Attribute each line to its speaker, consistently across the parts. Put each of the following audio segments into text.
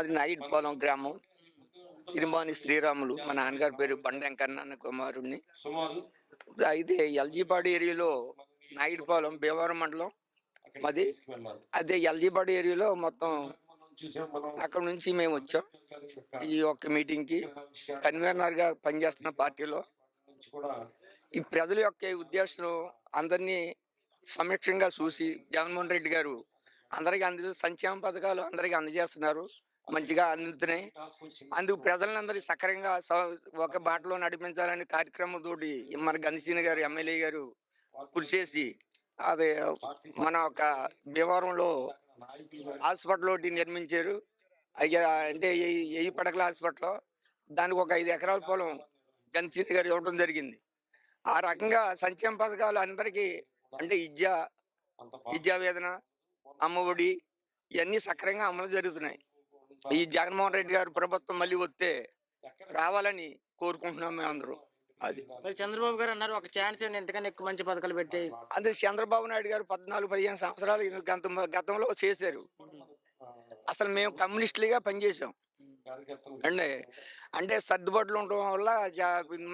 Speaker 1: మాది నాయుడుపాలెం గ్రామం. తిరుమాని శ్రీరాములు మా నాన్నగారి పేరు బండ వెంకన్న కుమారుడిని అయితే ఎల్జీపాడు ఏరియాలో నాయుడుపాలెం భీమవరం మండలం. మాది అదే ఎల్జీపాడు ఏరియాలో మొత్తం అక్కడ నుంచి మేము వచ్చాం. ఈ ఒక్క మీటింగ్కి కన్వీనర్గా పనిచేస్తున్న పార్టీలో. ఈ ప్రజల యొక్క ఉద్దేశం అందరినీ సమీక్షంగా చూసి జగన్మోహన్ రెడ్డి గారు అందరికీ అందరూ సంక్షేమ పథకాలు అందరికీ అందజేస్తున్నారు. మంచిగా అందుతున్నాయి అందుకు ప్రజలందరూ సక్రమంగా స- ఒక బాటలో నడిపించాలని కార్యక్రమం తోటి మన గణసీన గారు ఎమ్మెల్యే గారు కృషి చేసి అది మన ఒక భీమవరంలో హాస్పిటల్ ఒకటి నిర్మించారు. అయ్యా అంటే ఏ- పడకల హాస్పిటల్ దానికి ఒక ఐదు ఎకరాల పొలం గణసీని గారు ఇవ్వడం జరిగింది. ఆ రకంగా సంక్షేమ పథకాలు అందరికీ అంటే విద్య విద్యా వేదన అమ్మఒడి ఇవన్నీ సక్రమంగా అమలు జరుగుతున్నాయి. ఈ జగన్మోహన్ రెడ్డి గారు ప్రభుత్వం మళ్ళీ వస్తే రావాలని కోరుకుంటున్నాం మేము అందరూ. అది.
Speaker 2: మరి చంద్రబాబు గారు అన్నారు ఒక ఛాన్స్ అండి ఎంతకన్నా ఎక్కువ మంచి పథకాలు పెట్టి
Speaker 1: అదే చంద్రబాబు నాయుడు గారు పద్నాలుగు పదిహేను సంవత్సరాలు గత గతంలో చేశారు. అసలు మేము కమ్యూనిస్టులుగా పనిచేసాం అండి అంటే సర్దుబాట్లు ఉండటం వల్ల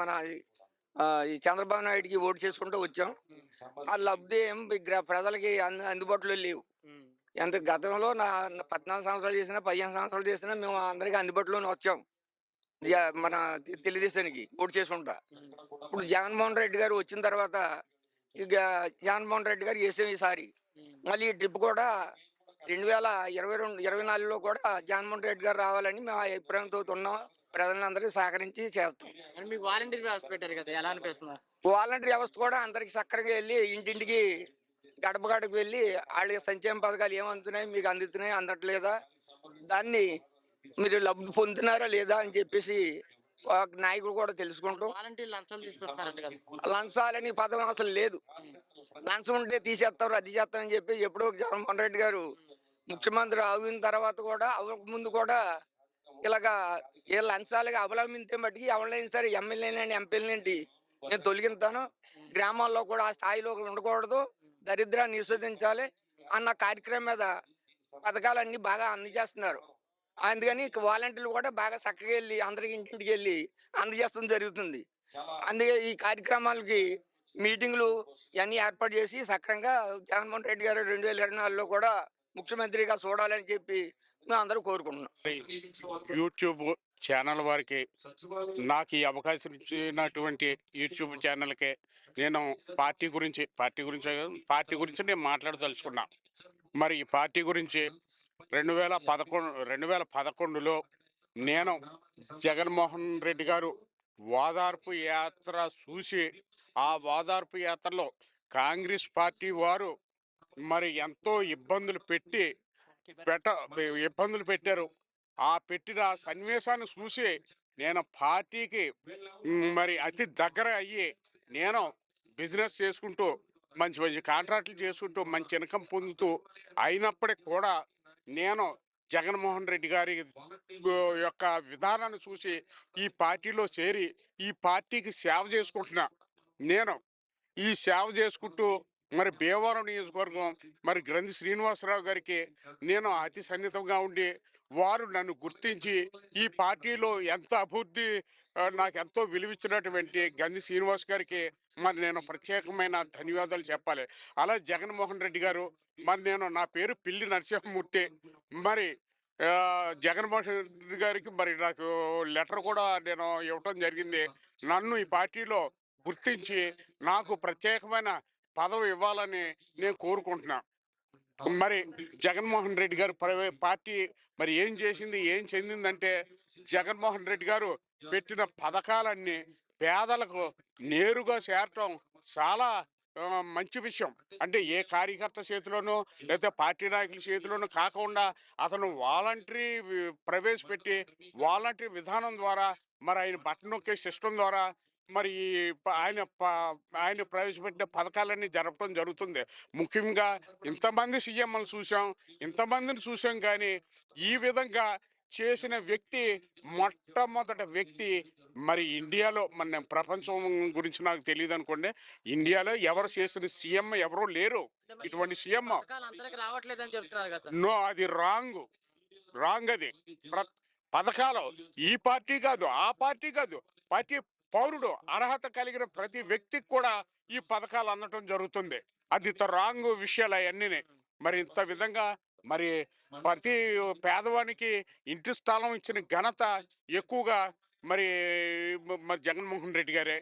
Speaker 1: మన ఈ చంద్రబాబు నాయుడుకి ఓటు చేసుకుంటూ వచ్చాం. ఆ లబ్ధి ఏం ప్రజలకి అందు అందుబాటులో లేవు. ఎంత గతంలో నా పద్నాలుగు సంవత్సరాలు చేసినా పదిహేను సంవత్సరాలు చేసినా మేము అందరికీ అందుబాటులోనే వచ్చాం. మన తెలుగుదేశానికి ఓటు చేసుకుంటా. ఇప్పుడు జగన్మోహన్ రెడ్డి గారు వచ్చిన తర్వాత ఇక జగన్మోహన్ రెడ్డి గారు వేసాం ఈసారి. మళ్ళీ ఈ ట్రిప్ కూడా రెండు వేల ఇరవై రెండు ఇరవై నాలుగులో కూడా జగన్మోహన్ రెడ్డి గారు రావాలని మేము ఆ అభిప్రాయంతో ఉన్నాం. ప్రజలందరికీ సహకరించి చేస్తాం.
Speaker 2: వాలంటీర్ వ్యవస్థ పెట్టారు కదా ఎలా అనిపిస్తుంది?
Speaker 1: వాలంటీర్ వ్యవస్థ కూడా అందరికి సక్కరగా వెళ్ళి ఇంటింటికి గడప గడప వెళ్ళి వాళ్ళ సంక్షేమ పథకాలు ఏమందుతున్నాయి మీకు అందుతున్నాయి అందట్లేదా? దాన్ని మీరు లబ్ధి పొందుతున్నారా లేదా అని చెప్పేసి ఒక నాయకుడు కూడా తెలుసుకుంటాం. లంచాలని పదం అసలు లేదు. లంచం ఉంటే తీసేస్తారు అది చేస్తామని చెప్పి ఎప్పుడో జగన్మోహన్ రెడ్డి గారు ముఖ్యమంత్రి అయిన తర్వాత కూడా ముందు కూడా ఇలాగా ఏ లంచాలుగా అవలంబించే మట్టుకి ఎవరైనా సరే ఎమ్మెల్యేనండి ఎంపీలనేంటి నేను తొలగిస్తాను గ్రామాల్లో కూడా ఆ స్థాయిలో ఉండకూడదు. దరిద్రాన్ని నిషేధించాలి అన్న కార్యక్రమం మీద పథకాలన్నీ బాగా అందజేస్తున్నారు. అందుకని వాలంటీర్లు కూడా బాగా చక్కగా వెళ్ళి అందరికి ఇంటింటికి వెళ్ళి అందజేస్తడం జరుగుతుంది. అందుకే ఈ కార్యక్రమాలకి మీటింగ్లు ఇవన్నీ ఏర్పాటు చేసి సక్రంగా జగన్మోహన్ రెడ్డి గారు రెండు వేల ఇరవై నాలుగులో కూడా ముఖ్యమంత్రిగా చూడాలని చెప్పి మేము అందరూ కోరుకుంటున్నాం.
Speaker 3: యూట్యూబ్ ఛానల్ వారికి నాకు ఈ అవకాశం ఇచ్చినటువంటి యూట్యూబ్ ఛానల్కి నేను పార్టీ గురించి పార్టీ గురించి పార్టీ గురించి నేను మాట్లాడదలుచుకున్నా. మరి ఈ పార్టీ గురించి రెండు వేల పదకొండు రెండు వేల పదకొండులో నేను జగన్మోహన్ రెడ్డి గారు ఓదార్పు యాత్ర చూసి ఆ ఓదార్పు యాత్రలో కాంగ్రెస్ పార్టీ వారు మరి ఎంతో ఇబ్బందులు పెట్టి పెట్ట ఇబ్బందులు పెట్టారు. ఆ పెట్టిన సన్నివేశాన్ని చూసి నేను పార్టీకి మరి అతి దగ్గర అయ్యి నేను బిజినెస్ చేసుకుంటూ మంచి మంచి కాంట్రాక్టులు చేసుకుంటూ మంచి ఇన్కమ్ పొందుతూ అయినప్పటికి కూడా నేను జగన్మోహన్ రెడ్డి గారి యొక్క విధానాన్ని చూసి ఈ పార్టీలో చేరి ఈ పార్టీకి సేవ చేసుకుంటున్నా. నేను ఈ సేవ చేసుకుంటూ మరి భీమవరం నియోజకవర్గం మరి గ్రంథి శ్రీనివాసరావు గారికి నేను అతి సన్నిహితంగా ఉండి వారు నన్ను గుర్తించి ఈ పార్టీలో ఎంత అభివృద్ధి నాకు ఎంతో విలువిచ్చినటువంటి గంధి శ్రీనివాస్ గారికి మరి నేను ప్రత్యేకమైన ధన్యవాదాలు చెప్పాలి. అలా జగన్మోహన్ రెడ్డి గారు మరి నేను నా పేరు పిల్లి నరసింహమూర్తి మరి జగన్మోహన్ రెడ్డి గారికి మరి నాకు లెటర్ కూడా నేను ఇవ్వటం జరిగింది. నన్ను ఈ పార్టీలో గుర్తించి నాకు ప్రత్యేకమైన పదవి ఇవ్వాలని నేను కోరుకుంటున్నా. మరి జగన్మోహన్ రెడ్డి గారు పార్టీ మరి ఏం చేసింది ఏం చెందిందంటే జగన్మోహన్ రెడ్డి గారు పెట్టిన పథకాలన్నీ పేదలకు నేరుగా చేరటం చాలా మంచి విషయం. అంటే ఏ కార్యకర్త చేతిలోనూ లేదా పార్టీ నాయకుల చేతిలోనూ కాకుండా అతను వాలంటరీ ప్రవేశపెట్టి వాలంటరీ విధానం ద్వారా మరి ఆయన బట్టన్ నొక్కే సిస్టమ్ ద్వారా మరి ఆయన ఆయన ప్రవేశపెట్టిన పథకాలన్నీ జరపడం జరుగుతుంది. ముఖ్యంగా ఇంతమంది సీఎంలు చూసాం ఇంతమందిని చూసాం కానీ ఈ విధంగా చేసిన వ్యక్తి మొట్టమొదటి వ్యక్తి మరి ఇండియాలో మన ప్రపంచం గురించి నాకు తెలియదు అనుకోండి ఇండియాలో ఎవరు చేసిన సీఎం ఎవరు లేరు. ఇటువంటి సీఎం నో అది రాంగ్. రాంగ్ అది. పథకాలు ఈ పార్టీ కాదు ఆ పార్టీ కాదు. ప్రతి పౌరుడు అర్హత కలిగిన ప్రతి వ్యక్తికి కూడా ఈ పథకాలు అందటం జరుగుతుంది. అది రాంగ్ విషయాలు అవన్నీ మరి ఇంత విధంగా మరి ప్రతి పేదవానికి ఇంటి స్థలం ఇచ్చిన ఘనత ఎక్కువగా మరి మరి జగన్మోహన్ రెడ్డి గారే.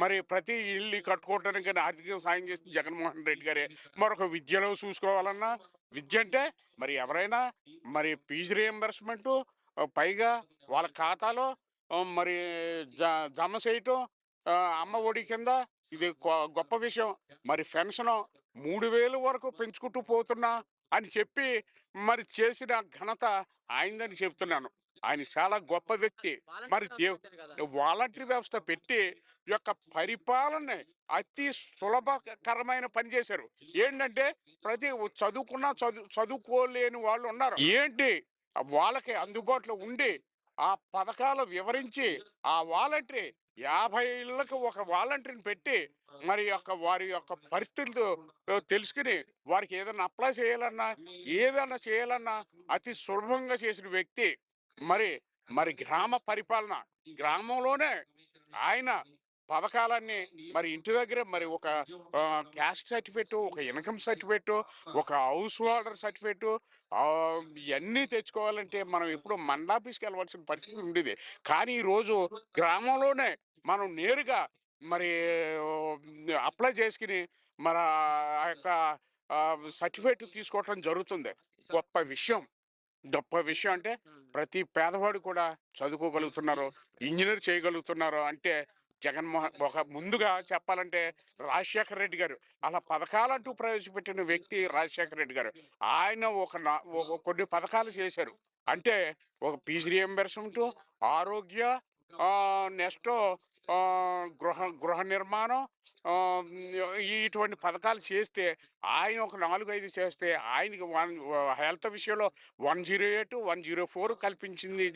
Speaker 3: మరి ప్రతి ఇల్లు కట్టుకోవడానికి ఆర్థిక సాయం చేసిన జగన్మోహన్ రెడ్డి గారే. మరొక విద్యలో చూసుకోవాలన్నా విద్య అంటే మరి ఎవరైనా మరి ఫీజు రియంబర్స్మెంటు పైగా వాళ్ళ ఖాతాలో మరి జ- జమ చేయటం అమ్మ ఒడి కింద ఇది గొప్ప విషయం. మరి పెన్షన్ మూడు వేలు వరకు పెంచుకుంటూ పోతున్నా అని చెప్పి మరి చేసిన ఘనత ఆయనదని చెప్తున్నాను. ఆయన చాలా గొప్ప వ్యక్తి. మరి వాలంటరీ వ్యవస్థ పెట్టి యొక్క పరిపాలన అతి సులభకరమైన పని చేశారు. ఏంటంటే ప్రతి చదువుకున్న చదువు చదువుకోలేని వాళ్ళు ఉన్నారు. ఏంటి? వాళ్ళకి అందుబాటులో ఉండి ఆ పథకాలు వివరించి ఆ వాలంటరీ యాభై ఇళ్ళకి ఒక వాలంటరీని పెట్టి మరి యొక్క వారి యొక్క పరిస్థితులు తెలుసుకుని వారికి ఏదైనా అప్లై చేయాలన్నా ఏదన్నా చేయాలన్నా అతి సులభంగా చేసిన వ్యక్తి. మరి మరి గ్రామ పరిపాలన గ్రామంలోనే ఆయన పథకాలన్నీ మరి ఇంటి దగ్గర మరి ఒక క్యాస్ట్ సర్టిఫికేట్ ఒక ఇన్కమ్ సర్టిఫికేట్ ఒక హౌస్ హోల్డర్ సర్టిఫికేట్ ఇవన్నీ తెచ్చుకోవాలంటే మనం ఇప్పుడు మండలాఫీస్కి వెళ్ళవలసిన పరిస్థితి ఉండేది. కానీ ఈరోజు గ్రామంలోనే మనం నేరుగా మరి అప్లై చేసుకుని మరి ఆ యొక్క సర్టిఫికేట్ తీసుకోవటం జరుగుతుంది. గొప్ప విషయం. గొప్ప విషయం అంటే ప్రతి పేదవాడు కూడా చదువుకోగలుగుతున్నారు ఇంజనీర్ చేయగలుగుతున్నారు అంటే జగన్మోహన్ ఒక ముందుగా చెప్పాలంటే రాజశేఖర రెడ్డి గారు అలా పథకాలంటూ ప్రవేశపెట్టిన వ్యక్తి రాజశేఖర రెడ్డి గారు. ఆయన ఒక నా- కొన్ని పథకాలు చేశారు. అంటే ఒక పీజీ రియంబర్స్మెంట్ ఆరోగ్య నెక్స్ట్ గృహ గృహ నిర్మాణం ఇటువంటి పథకాలు చేస్తే ఆయన ఒక నాలుగు ఐదు చేస్తే ఆయనకి వన్ హెల్త్ విషయంలో one zero eight one zero four కల్పించింది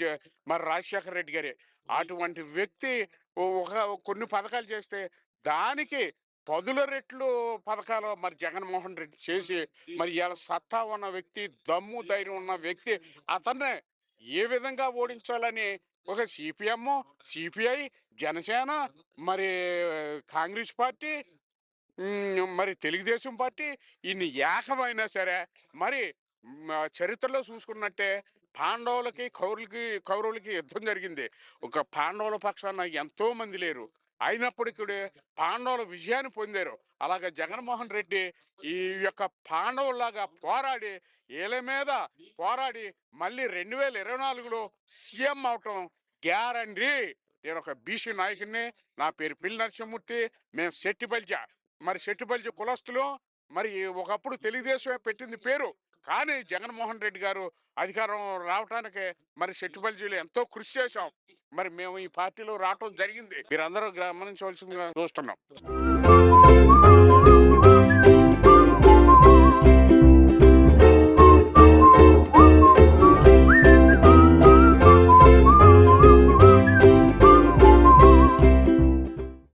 Speaker 3: మరి రాజశేఖర రెడ్డి గారే. అటువంటి వ్యక్తి ఒక కొన్ని పథకాలు చేస్తే దానికి పదుల రెట్లు పథకాలు మరి జగన్మోహన్ రెడ్డి చేసి మరి ఇలా సత్తా ఉన్న వ్యక్తి దమ్ము ధైర్యం ఉన్న వ్యక్తి అతన్నే ఏ విధంగా ఓడించాలని ఒక సిపిఎం సిపిఐ జనసేన మరి కాంగ్రెస్ పార్టీ మరి తెలుగుదేశం పార్టీ ఇన్ని ఏకమైనా సరే మరి చరిత్రలో చూసుకున్నట్టే పాండవులకి కౌరులకి కౌరవులకి యుద్ధం జరిగింది. ఒక పాండవుల పక్షాన ఎంతో మంది లేరు. అయినప్పటికీ పాండవులు విజయాన్ని పొందారు. అలాగే జగన్మోహన్ రెడ్డి ఈ యొక్క పాండవుల్లాగా పోరాడి ఏల మీద పోరాడి మళ్ళీ రెండు వేల ఇరవై నాలుగులో సీఎం అవటం గ్యారంటీ. నేను ఒక బీసీ నాయకుడిని నా పేరు పిల్లి నరసింహమూర్తి మేము శెట్టిబల్జ మరి శెట్టిబల్జ కులస్తులు మరి ఒకప్పుడు తెలుగుదేశమే పెట్టింది పేరు. కానీ జగన్మోహన్ రెడ్డి గారు అధికారం రావటానికి మరి శెట్టిబల్జీలు ఎంతో కృషి చేశాం. మరి మేము ఈ పార్టీలో రావటం జరిగింది. మీరందరూ గమనించవలసిందిగా చూస్తున్నాం.